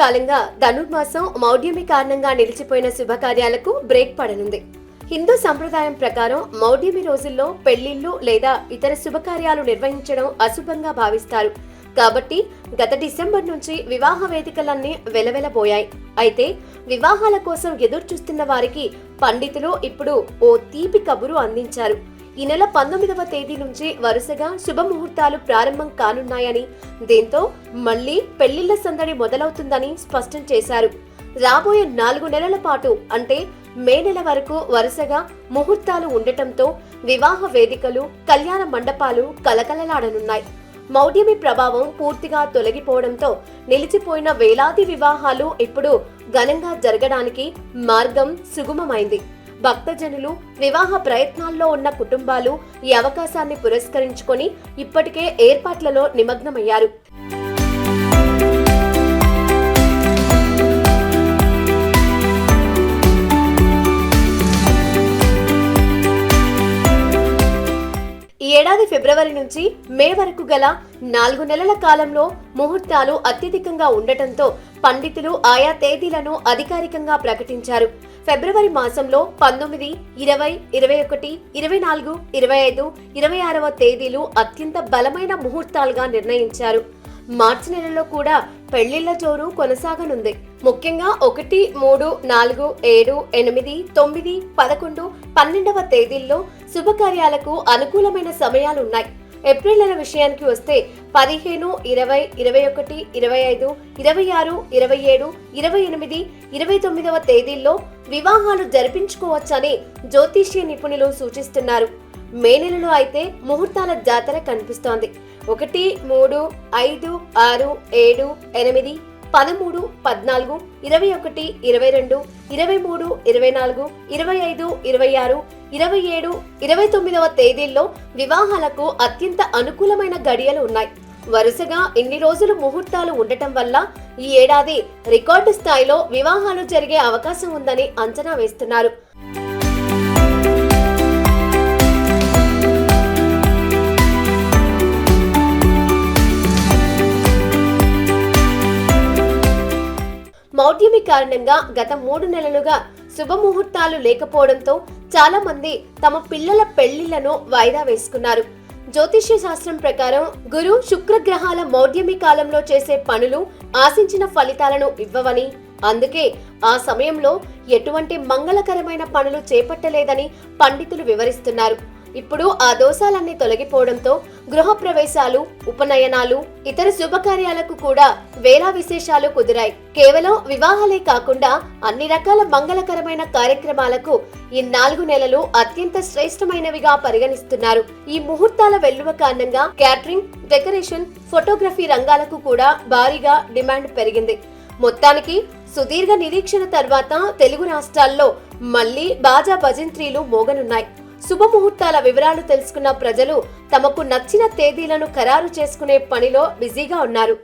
కాలంగా ధనుర్మాసం మౌఢ్యమి కారణంగా నిలిచిపోయిన శుభకార్యాలకు బ్రేక్ పడనుంది. హిందూ సంప్రదాయం ప్రకారం మౌఢ్యమి రోజుల్లో పెళ్ళిళ్ళు లేదా ఇతర శుభకార్యాలు నిర్వహించడం అశుభంగా భావిస్తారు. కాబట్టి గత డిసెంబర్ నుంచి వివాహ వేదికలన్నీ వెలవెలబోయాయి. అయితే వివాహాల కోసం ఎదురు చూస్తున్న వారికి పండితులు ఇప్పుడు ఓ తీపి కబురు అందించారు. ఈ నెల పంతొమ్మిదవ తేదీ నుంచి వరుసగా శుభముహూర్తాలు ప్రారంభం కానున్నాయని దీంతో మళ్ళీ పెళ్ళిళ్ళ సందడి మొదలవుతుందని స్పష్టం చేశారు. రాబోయే నాలుగు నెలల పాటు అంటే మే నెల వరకు వరుసగా ముహూర్తాలు ఉండటంతో వివాహ వేదికలు కళ్యాణ మండపాలు కలకలలాడనున్నాయి. మౌఢ్యమి ప్రభావం పూర్తిగా తొలగిపోవడంతో నిలిచిపోయిన వేలాది వివాహాలు ఇప్పుడు ఘనంగా జరగడానికి మార్గం సుగమమైంది. భక్తజనులు వివాహ ప్రయత్నాల్లో ఉన్న కుటుంబాలు ఈ అవకాశాన్ని పురస్కరించుకొని ఇప్పటికే ఏర్పాట్లలో నిమగ్నమయ్యారు. ఈ ఏడాది ఫిబ్రవరి నుంచి మే వరకు గల నాలుగు నెలల కాలంలో ముహూర్తాలు అత్యధికంగా ఉండటంతో పండితులు ఆయా తేదీలను అధికారికంగా ప్రకటించారు. ఫిబ్రవరి మాసంలో పంతొమ్మిది ఇరవై ఇరవై ఒకటి ఇరవై నాలుగు ఇరవై ఐదు ఇరవై ఆరవ తేదీలు అత్యంత బలమైన ముహూర్తాలుగా నిర్ణయించారు. మార్చి నెలలో కూడా పెళ్ళిళ్ళ జోరు కొనసాగనుంది. ముఖ్యంగా ఒకటి మూడు నాలుగు ఏడు ఎనిమిది తొమ్మిది పదకొండు పన్నెండవ తేదీల్లో శుభకార్యాలకు అనుకూలమైన సమయాలున్నాయి. ఏప్రిల్ నెల విషయానికి వస్తే పదిహేను ఇరవై ఇరవై ఒకటి ఇరవై ఐదు ఇరవై ఆరు ఇరవై ఏడు ఇరవై ఎనిమిది ఇరవై తొమ్మిదవ తేదీల్లో వివాహాలు జరిపించుకోవచ్చని జ్యోతిష్య నిపుణులు సూచిస్తున్నారు. మే నెలలో అయితే ముహూర్తాల జాతర కనిపిస్తోంది. ఒకటి మూడు ఐదు ఆరు ఏడు ఎనిమిది పదమూడు పద్నాలుగు ఇరవై ఒకటి ఇరవై రెండు ఇరవై మూడు ఇరవై నాలుగు ఇరవై ఐదు ఇరవై ఆరు ఇరవై ఏడు ఇరవై తొమ్మిదవ తేదీల్లో వివాహాలకు అత్యంత అనుకూలమైన గడియలు ఉన్నాయి. వరుసగా ఇన్ని రోజులు ముహూర్తాలు ఉండటం వల్ల ఈ ఏడాది రికార్డు స్థాయిలో వివాహాలు జరిగే అవకాశం ఉందని అంచనా వేస్తున్నారు. మౌఢ్యమి కారణంగా గత మూడు నెలలుగా శుభముహూర్తాలు లేకపోవడంతో చాలా మంది తమ పిల్లల పెళ్ళిళ్ళను వాయిదా వేసుకున్నారు. జ్యోతిష్య శాస్త్రం ప్రకారం గురు శుక్రగ్రహాల మౌఢ్యమి కాలంలో చేసే పనులు ఆశించిన ఫలితాలను ఇవ్వవని అందుకే ఆ సమయంలో ఎటువంటి మంగళకరమైన పనులు చేపట్టలేదని పండితులు వివరిస్తున్నారు. ఇప్పుడు ఆ దోషాలన్నీ తొలగిపోవడంతో గృహ ప్రవేశాలు ఉపనయనాలు ఇతర శుభకార్యాలకు కూడా వేలా విశేషాలు కుదిరాయి. కేవలం వివాహాలే కాకుండా అన్ని రకాల మంగళకరమైన కార్యక్రమాలకు ఈ నాలుగు నెలలు అత్యంత శ్రేష్టమైనవిగా పరిగణిస్తున్నారు. ఈ ముహూర్తాల వెల్లువ కారణంగా క్యాటరింగ్ డెకరేషన్ ఫోటోగ్రఫీ రంగాలకు కూడా భారీగా డిమాండ్ పెరిగింది. మొత్తానికి సుదీర్ఘ నిరీక్షణ తర్వాత తెలుగు రాష్ట్రాల్లో మళ్ళీ బాజా భజంత్రీలు మోగనున్నాయి. శుభముహూర్తాల వివరాలు తెలుసుకున్న ప్రజలు తమకు నచ్చిన తేదీలను ఖరారు చేసుకునే పనిలో బిజీగా ఉన్నారు.